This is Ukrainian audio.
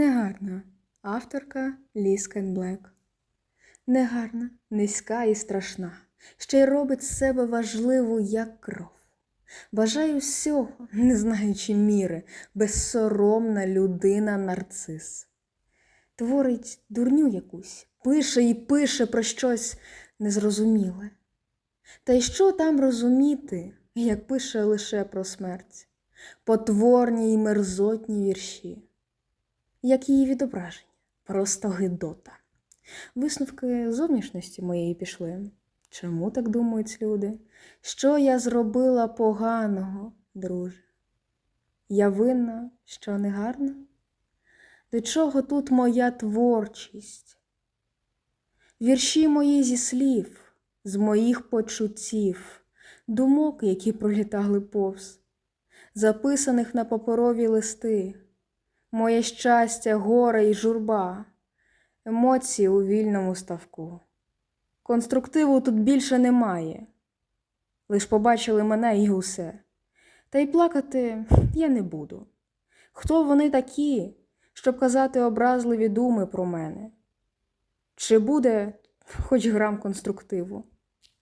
Негарна. Авторка Ліскен Блек. Негарна, низька і страшна, ще й робить з себе важливу, як кров. Бажаю всього, не знаючи міри, безсоромна людина нарцис. Творить дурню якусь, пише і пише про щось незрозуміле. Та й що там розуміти, як пише лише про смерть, потворні й мерзотні вірші, як її відображення, просто гидота. Висновки зовнішності моєї пішли. Чому так думають люди? Що я зробила поганого, друже? Я винна, що не гарна? До чого тут моя творчість? Вірші мої зі слів, з моїх почуттів, думок, які пролітали повз, записаних на паперові листи, моє щастя, горе і журба, емоції у вільному ставку. Конструктиву тут більше немає. Лиш побачили мене і усе. Та й плакати я не буду. Хто вони такі, щоб казати образливі думи про мене? Чи буде хоч грам конструктиву?